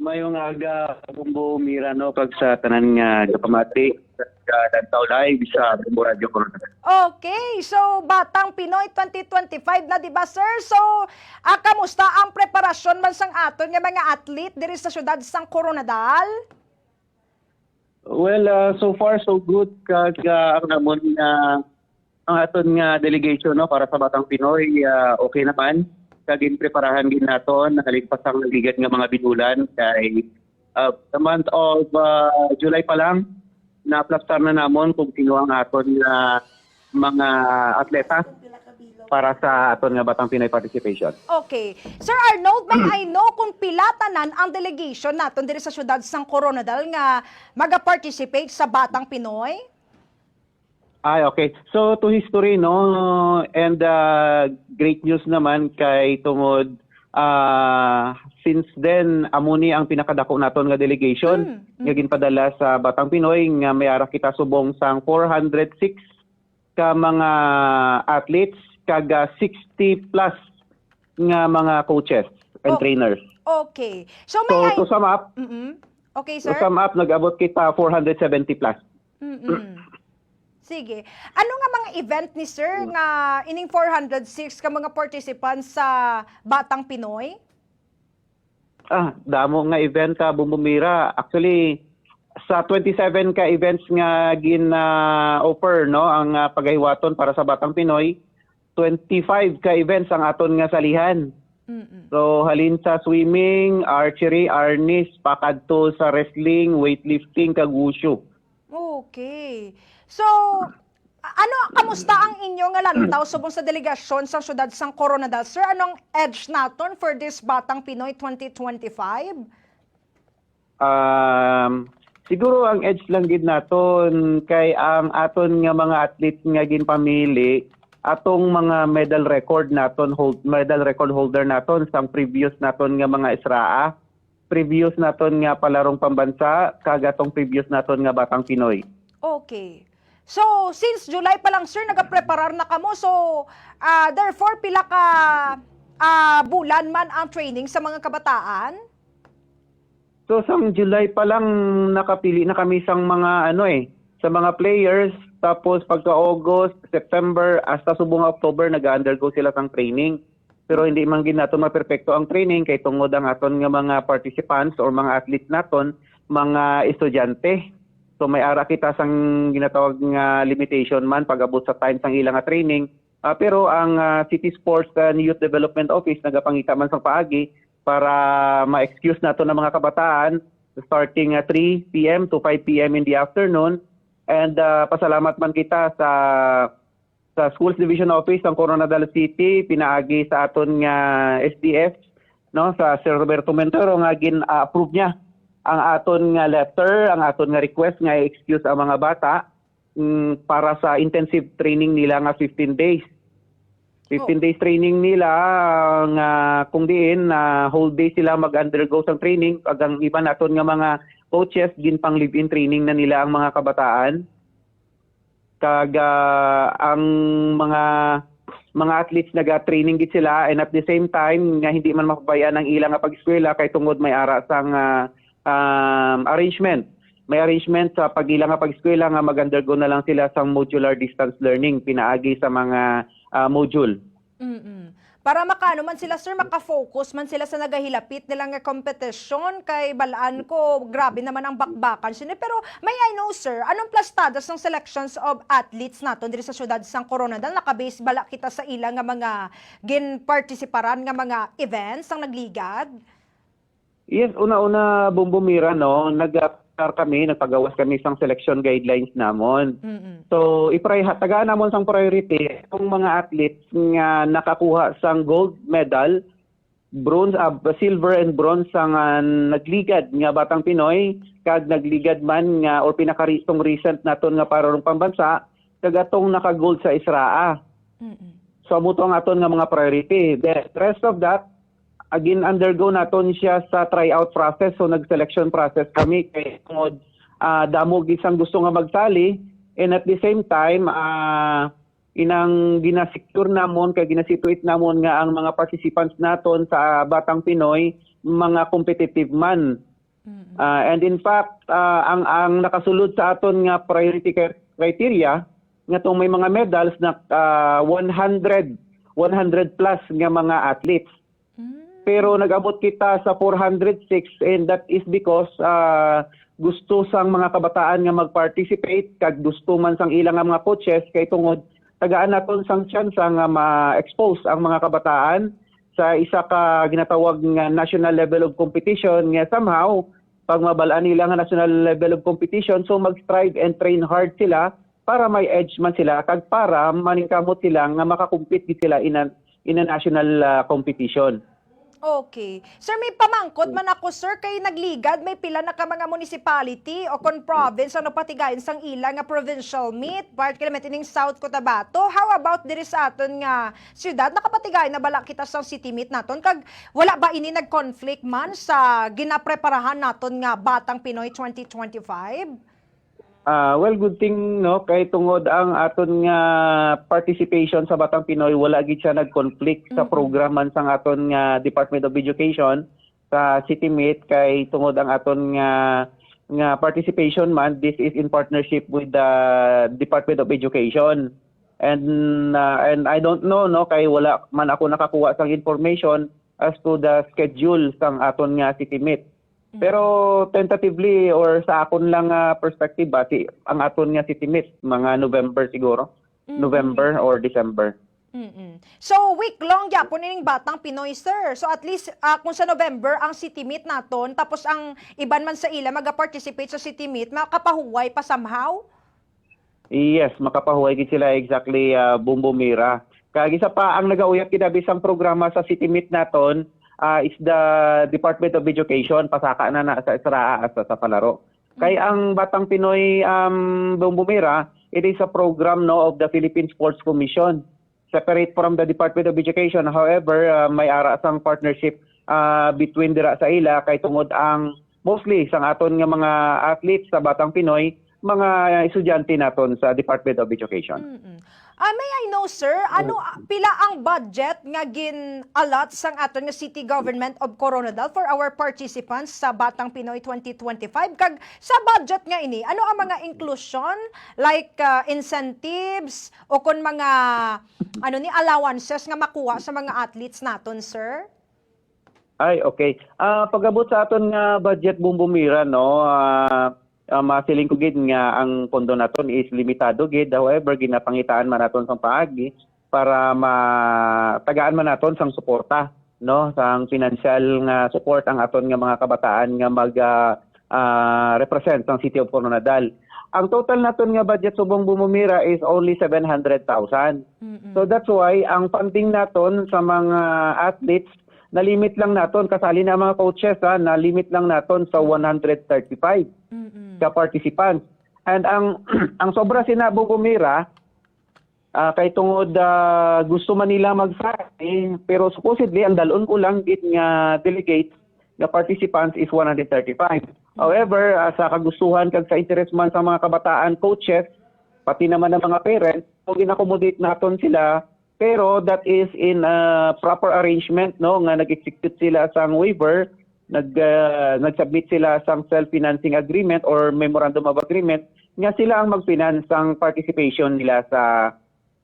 Mayong aga bumbu mira no kag sa tanan nga kapamati sa Dantaw Live sa Bumbu Radio Corona. Okay, so Batang Pinoy 2025 na di ba sir? So, ah, kamusta ang preparasyon man sang aton nga mga athlete diri sa syudad sang Coronadal? Well, uh, so far so good kag uh, ang namon nga ang aton nga delegation no para sa Batang Pinoy uh, okay naman kag preparahan din naton nakaligpas ang ligat nga mga binulan kay uh, the month of uh, July pa lang na plastar na namon kung sino ang aton nga mga atleta para sa aton nga Batang Pinoy participation. Okay. Sir Arnold, may I know kung pilatanan ang delegation naton diri sa syudad sang Coronadal nga maga-participate sa Batang Pinoy? Ay, okay. So, to history, no, and uh, great news naman kay tungod, uh, since then, amuni ang pinakadako naton nga delegation, Mm, nga ginpadala sa Batang Pinoy, nga may ara kita subong sang 406 ka mga athletes, kaga 60 plus nga mga coaches and Oh. trainers. Okay. So So, may I... to sum up, Mm-mm. Okay, to sir? sum up, nag-abot kita 470 plus. Mm-mm. Sige. Ano nga mga event ni sir nga ining 406 ka mga participants sa Batang Pinoy? Ah, damo nga event ka Bumbumira. Actually, sa 27 ka events nga gina-offer no ang uh, paghiwaton para sa Batang Pinoy, 25 ka events ang aton nga salihan. Mm-mm. So halin sa swimming, archery, arnis, pakadto sa wrestling, weightlifting, kag wushu. Okay. So, ano, kamusta ang inyong lantaw subong sa delegasyon sa syudad sang Coronadal? Sir, anong edge naton for this Batang Pinoy 2025? Um, siguro ang edge lang gid naton kay ang aton nga mga athlete nga ginpamili atong mga medal record naton hold medal record holder naton sang previous naton nga mga israa previous naton nga palarong pambansa kag atong previous naton nga batang Pinoy. Okay. So, since July pa lang, sir, nagapreparar na kamo. So, ah, therefore, pila ka ah, bulan man ang training sa mga kabataan? So sang July pa lang nakapili na kami sang mga ano eh, sa mga players tapos pagka August, September hasta subong October nag-undergo sila sang training. Pero hindi man gid naton maperpekto ang training kay tungod ang aton nga mga participants or mga athletes naton mga estudyante. So may ara kita sang ginatawag nga limitation man pag-abot sa time sang ilang nga training. Ah, pero ang ah, City Sports and Youth Development Office nagapangita man sa paagi para ma-excuse nato ng mga kabataan starting at 3 p.m. to 5 p.m. in the afternoon. And ah, pasalamat man kita sa sa Schools Division Office ng Coronadal City pinaagi sa aton nga SDF no sa Sir Roberto Mentoro nga gin-approve niya ang aton nga letter, ang aton nga request nga excuse ang mga bata mm, para sa intensive training nila nga 15 days. 15 days training nila nga kung diin na whole day sila mag-undergo sa training ag ang iba naton nga mga coaches gin pang live-in training na nila ang mga kabataan kag ah, ang mga mga athletes naga-training gid sila and at the same time nga hindi man mapabayaan ang ilang nga pag-eskwela kay tungod may ara sang ah, um, arrangement may arrangement sa pag-ilang pag-eskwela nga mag-undergo na lang sila sa modular distance learning pinaagi sa mga ah, module mm Para makaano man sila, sir, makafocus man sila sa nagahilapit nila nga kompetisyon kay balaan ko, grabe naman ang bakbakan sila. Pero may I know, sir, anong plastadas ng selections of athletes naton diri sa syudad sang Coronadal? Nakabase bala kita sa ilang nga mga gin-participaran nga mga events ang nagligad? Yes, una-una bumbumira no, nag kami, nagpagawas kami sang selection guidelines namon. Mm-mm. So, ipray tagaan namon sang priority kung mga athletes nga nakakuha sang gold medal, bronze, ah, silver and bronze sang ah, nagligad nga batang Pinoy kag nagligad man nga or pinakaritong recent naton nga pararong pambansa kag atong naka-gold sa Israa. Mm-mm. So amo to ang aton nga mga priority. The rest of that again undergo naton siya sa tryout process. So nag-selection process kami. Kay tungod ah, damo gid sang gusto nga magsali. And at the same time ah, inang ginasecure namon kay ginasituate namon nga ang mga participants naton sa Batang Pinoy mga competitive man. Ah, and in fact, ah, ang ang nakasulod sa aton nga priority cri- criteria nga tong may mga medals na ah, 100 100 plus nga mga athletes. Pero nag-abot kita sa 406 and that is because ah, gusto sang mga kabataan nga mag-participate kag gusto man sang ilang nga mga coaches kay tungod tagaan naton sang chance nga ma-expose ang mga kabataan sa isa ka ginatawag nga national level of competition nga somehow pag mabalaan nila nga national level of competition so mag-strive and train hard sila para may edge man sila kag para maningkamot sila nga makakumpit gid sila in a, in a national ah, competition. Okay. Sir, may pamangkot man ako, sir, kay nagligad, may pila na ka mga municipality o kon province, ano patigayon sang ila nga provincial meet, part kilometer ning South Cotabato. How about diri sa aton nga syudad? Nakapatigayon na bala kita sang city meet naton? Kag wala ba ini nag-conflict man sa ginapreparahan naton nga Batang Pinoy 2025? Ah, well, good thing no? Kay tungod ang aton nga participation sa Batang Pinoy wala gid siya nag-conflict sa programan sang aton nga Department of Education sa City Meet. Kay tungod ang aton nga nga participation man this is in partnership with the Department of Education. And ah, and I don't know no? Kay wala man ako nakakuha sang information as to the schedule sang aton nga City Meet pero tentatively or sa akon lang nga perspective ba, si, ang aton nga city meet mga November siguro. November or December. mm So, week long yapon ining Batang Pinoy, sir. So, at least ah, kung sa November ang city meet naton, tapos ang iban man sa ila maga-participate sa city meet, makapahuway pa somehow? Yes, makapahuway gid sila exactly uh, bumbumira. Kag isa pa ang nagauyap kinabi sang programa sa city meet naton ah, is the Department of Education pasaka na na sa Israa at sa, sa palaro. Kay ang Batang Pinoy um, bumbumira, it is a program no of the Philippine Sports Commission separate from the Department of Education. However, uh, may ara sang partnership uh, between dira sa ila kay tungod ang mostly sang aton nga mga athletes sa Batang Pinoy, mga estudyante naton sa Department of Education. mm Ah, may I know, sir, ano ah, pila ang budget nga gin allot sang aton nga City Government of Coronadal for our participants sa Batang Pinoy 2025? Kag sa budget nga ini, ano ang mga inclusion like ah, incentives o kon mga ano ni allowances nga makuha sa mga athletes naton, sir? Ay, okay. Ah, pagabot sa aton nga budget bumbumira no, ah uh, masiling ko gid nga ang pondo naton is limitado gid. However, ginapangitaan man naton sang paagi para matagaan man naton sang suporta no sang financial nga support ang aton nga mga kabataan nga mag ah, ah, represent ang City of Coronadal. Ang total naton nga budget subong bumumira is only 700,000. So that's why ang funding naton sa mga athletes na limit lang naton kasali na mga coaches ha, na limit lang naton sa 135 ka participants. And ang ang sobra sinabo bumira ah, kay tungod ah, gusto man nila mag-sign pero supposedly ang dalon ko lang git nga delegates nga participants is 135. However, ah, sa kagustuhan kag sa interest man sa mga kabataan coaches pati naman ng mga parents, kung ginakomodate naton sila pero that is in a proper arrangement no nga nag-execute sila sang waiver nag uh, nag-submit sila sang self-financing agreement or memorandum of agreement nga sila ang mag-finance ang participation nila sa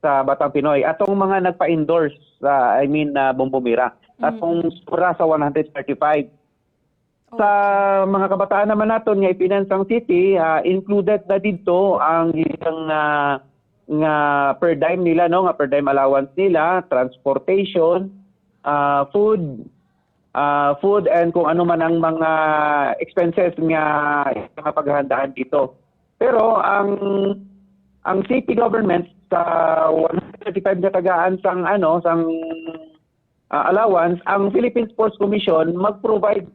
sa Batang Pinoy. Atong mga nagpa-endorse sa I mean na bumbumira. Atong sobra sa 135. Sa mga kabataan naman naton nga ipinance ang city, ah, included na dito ang isang ah, nga per dime nila no, nga per dime allowance nila, transportation, ah, food, ah, food and kung ano man ang mga expenses nga nga paghahandaan dito. Pero ang ang city government sa 135 na tagaan sang ano sang ah, allowance, ang Philippine Sports Commission mag-provide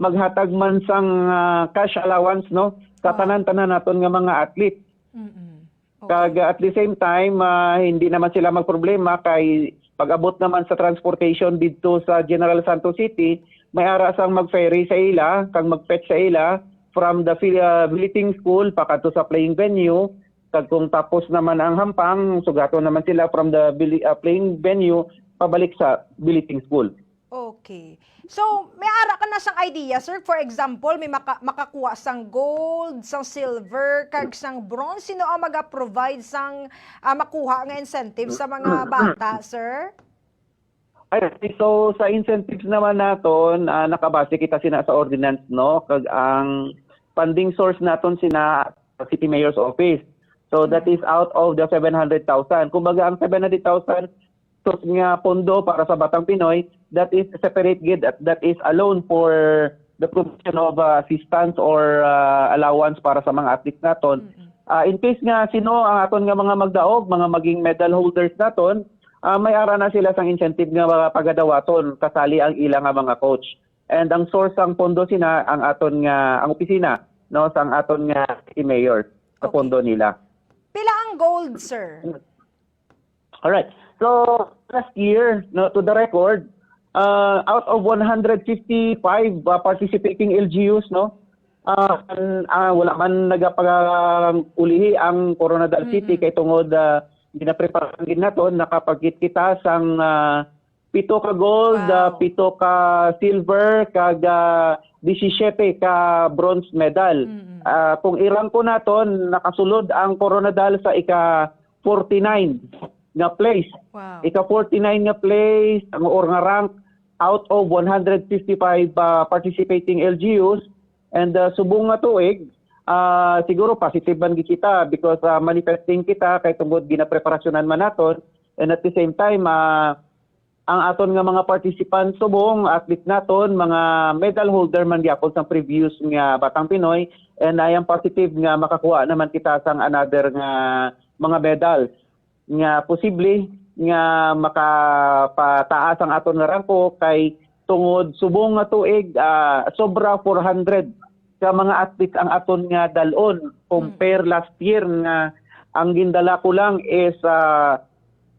maghatag man sang ah, cash allowance no sa tanan-tanan naton nga mga athlete. Mm-mm. Kag at the same time ah, hindi naman sila magproblema kay pag-abot naman sa transportation dito sa General Santos City, may ara sang mag-ferry sa ila, kag mag-fetch sa ila from the ah, Biliting School pakato sa playing venue. Kag kung tapos naman ang hampang, sugato naman sila from the ah, playing venue pabalik sa Biliting School. Okay. So, may ara ka na sang idea, sir. For example, may maka- makakuha sang gold, sang silver, kag sang bronze. Sino ang mag-provide sang ah, makuha nga incentive sa mga bata, sir? Ay, so sa incentives naman naton, ah, nakabase kita sina sa ordinance, no? Kag ang funding source naton sina City Mayor's Office. So that is out of the 700,000. Kumbaga ang 700,000 source nga pondo para sa Batang Pinoy, that is separate gid at that is alone for the provision of uh, assistance or uh, allowance para sa mga athletes naton. Ah, in case nga sino ang aton nga mga magdaog, mga maging medal holders naton, ah, may ara na sila sang incentive nga mga pagadawaton kasali ang ilang nga mga coach. And ang source ang pondo sina ang aton nga ang opisina no sang aton nga city mayor sa Okay. pondo nila. Pila ang gold, sir? All right. So last year, no, to the record, uh, out of 155 uh, participating LGUs, no, uh, uh, wala man nagapag-ulihi ang Coronadal City kay tungod uh, ginapreparahan din naton nakapagkit kita sang uh, pito ka gold, Wow. uh, pito ka silver, kag uh, 17 ka bronze medal. Mm-mm. Ah, kung i-rank ko naton, nakasulod ang Coronadal sa ika 49 nga place. Wow. Ika 49 nga place, ang or nga rank out of 155 uh, participating LGUs and uh, subong nga tuig ah, siguro positive man kita because uh, manifesting kita kay tungod ginapreparasyonan man naton and at the same time ah, ang aton nga mga participants subong athlete naton mga medal holder man gyapon sa previous nga Batang Pinoy. And I am positive nga makakuha naman kita sang another nga mga medals nga posible nga makapataas ang aton nga rangko kay tungod subong nga tuig ah, sobra 400 ka mga athletes ang aton nga dalon compare last year nga ang gindala ko lang is ah,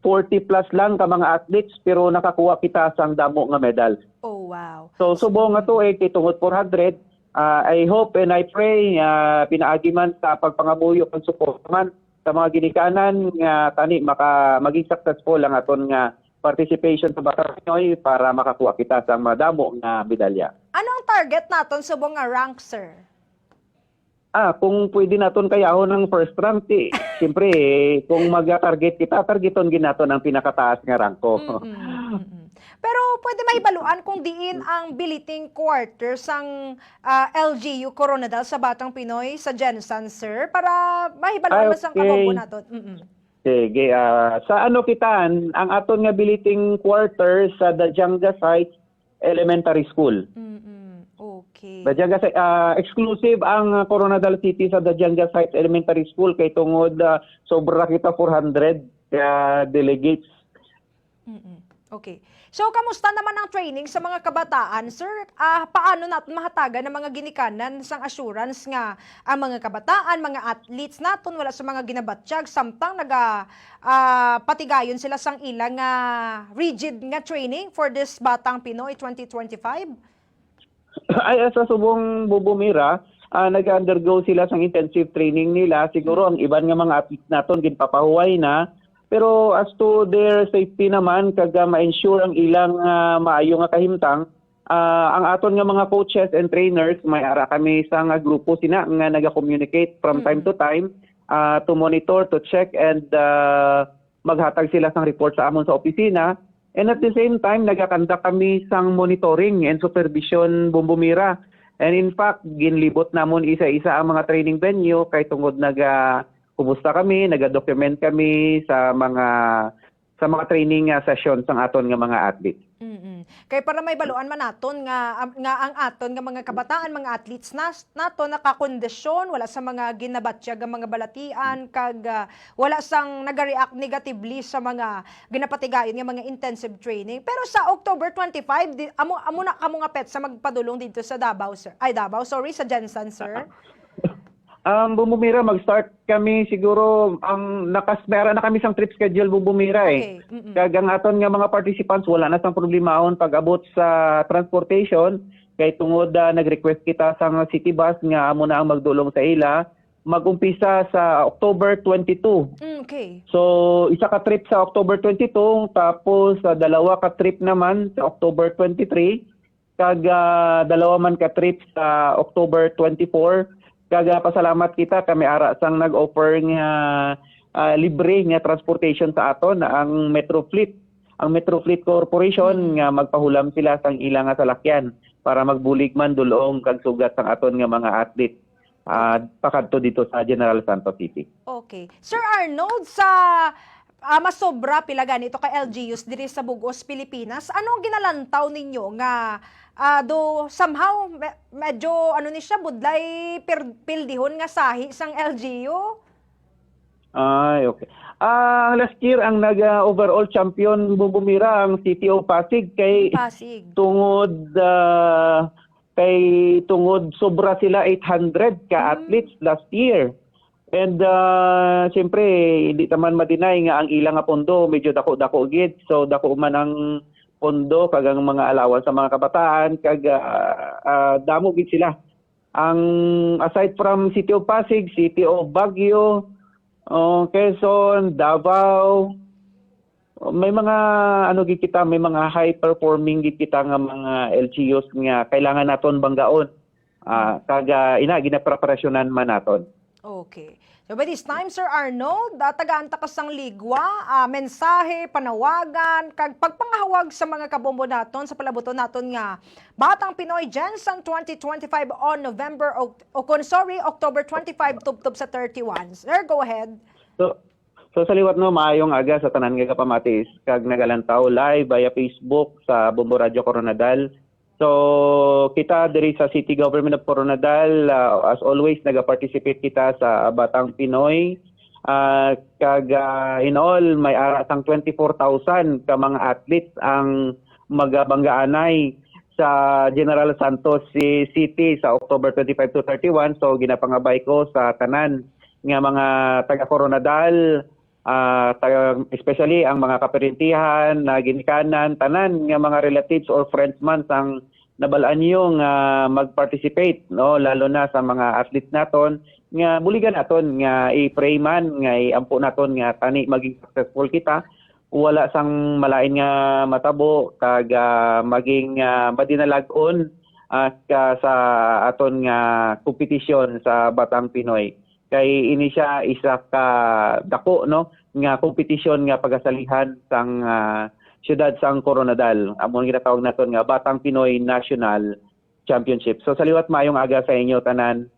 40 plus lang ka mga athletes pero nakakuha kita sang damo nga medal. Oh, wow. So subong nga tuig kay tungod 400 ah, I hope and I pray uh, pinaagi man sa pagpangamuyo kang support man sa mga ginikanan nga tani maka maging successful ang aton nga participation sa Batang Pinoy para makakuha kita sa madamo nga medalya. Ano ang target naton sa mga rank, sir? Ah, kung pwede naton kayahon ng first rank, eh, siyempre eh, kung mag-target kita, targeton ginaton ang pinakataas nga ranko. Mm-mm, mm-mm. Pero pwede mahibaluan kung diin ang biliting quarter sang ah, LGU Coronadal sa Batang Pinoy sa Jensen, sir, para mahibaluan Ay, man sang okay. kakombo naton. Mm-mm. Sige, ah, sa ano kitan, ang aton nga biliting quarter sa Dajanga site elementary school. Mm-mm. Okay. Dajanga site ah, exclusive ang ah, Coronadal City sa Dajanga site elementary school kay tungod ah, sobra kita 400 ka delegates. Mm-mm. Okay. So, kamusta naman ang training sa mga kabataan, sir? Ah, paano natin mahatagan ng mga ginikanan sang assurance nga ang mga kabataan, mga athletes naton wala sa mga ginabatsyag samtang naga patigayon sila sang ilang nga rigid nga training for this Batang Pinoy 2025? Ay, sa subong bubumira, ah, nag-undergo sila sa intensive training nila. Siguro ang iban nga mga athletes naton ginpapahuway na. Pero as to their safety naman, kaga ma-ensure ang ilang ah, maayo nga kahimtang, ah, ang aton nga mga coaches and trainers, may ara kami sa nga grupo sina nga naga-communicate from time to time ah, to monitor, to check, and ah, maghatag sila sang report sa amon sa opisina. And at the same time, nagakanta kami sang monitoring and supervision bumbumira. And in fact, ginlibot namon isa-isa ang mga training venue kay tungod naga kumusta kami, naga-document kami sa mga sa mga training uh, sessions ng aton nga mga athletes. mm Kay para may baluan man naton nga nga ang aton nga mga kabataan, mga athletes nas nato nakakondisyon wala sa mga ginabatsyag nga mga balatian kag ah, wala sang nagareact negatively sa mga ginapatigayon nga mga intensive training. Pero sa October 25 di, amo amo na kamo nga pet sa magpadulong dito sa Davao sir. Ay Davao, sorry sa Jensen sir. Um, bumumira, mag-start kami siguro, ang nakas, meron na kami sang trip schedule bumumira eh. Okay. mm-mm. Aton nga mga participants wala na sang problema on pag-abot sa transportation kay tungod ah, nag-request kita sa city bus nga amo na ang magdulong sa ila magumpisa sa October 22. Mm, Okay. So, isa ka trip sa October 22, tapos sa dalawa ka trip naman sa October 23, kag ah, dalawa man ka trip sa October 24. Kag ah, pasalamat kita kami ara sang nag-offer nga ah, libre nga transportation sa aton ang Metro Fleet. Ang Metro Fleet Corporation nga magpahulam sila sang ilang nga salakyan para magbulig man dulong kag sugat sang aton nga mga athlete ah pakadto dito sa General Santos City. Okay. Sir Arnold, sa ah, masobra pila ganito ka LGUs diri sa Bugos, Pilipinas, anong ginalantaw ninyo nga ah, do somehow me- medyo ano ni siya budlay pir- pildihon nga sahi sang LGU? Ay, okay. Ah, last year ang nag-overall champion bumumira ang City of Pasig kay Pasig. tungod ah, kay tungod sobra sila 800 ka athletes last year. And uh, siyempre, hindi naman ma-deny nga ang ilang nga pondo medyo dako-dako gid. So dako man ang pondo kag ang mga alawan sa mga kabataan kag ah, ah, damo gid sila. Ang aside from City of Pasig, City of Baguio, oh, Quezon, Davao, oh, may mga ano gid kita, may mga high performing gid kita nga mga LGUs nga kailangan naton banggaon. Ah, kaga ina ginapreparasyonan man naton. Okay. So by this time, Sir Arnold, uh, tagaan ta kasang ligwa, ah, mensahe, panawagan, kag pagpangahawag sa mga kabombo naton sa palabuton naton nga Batang Pinoy Jensen 2025 on November o, o sorry, October 25 tubtob sa 31. Sir, go ahead. So, so sa liwat no, maayong aga sa tanan nga kapamatis, kag nagalantaw live via Facebook sa Bombo Radio Coronadal. So, kita diri sa City Government of Coronadal, uh, as always, nag-participate kita sa Batang Pinoy. Uh, kag uh, in all, may aratang 24,000 ka mga athletes ang magabanggaanay sa General Santos City sa October 25 to 31. So, ginapangabay ko sa tanan nga mga taga Coronadal, taga, especially ang mga kapirintihan, na ginikanan, tanan nga mga relatives or friends man sang nabalaan nyo nga mag-participate, no? lalo na sa mga athletes naton, nga buligan naton, nga i-pray man, nga iampo naton, nga tani maging successful kita, wala sang malain nga matabo, kag ah, maging uh, madinalagon ka sa aton nga kompetisyon sa Batang Pinoy. Kay ini siya isa ka dako no? Nga kompetisyon nga pagasalihan sang ah, syudad sang Coronadal amon ginatawag naton nga Batang Pinoy National Championship. So sa liwat mayong aga sa inyo tanan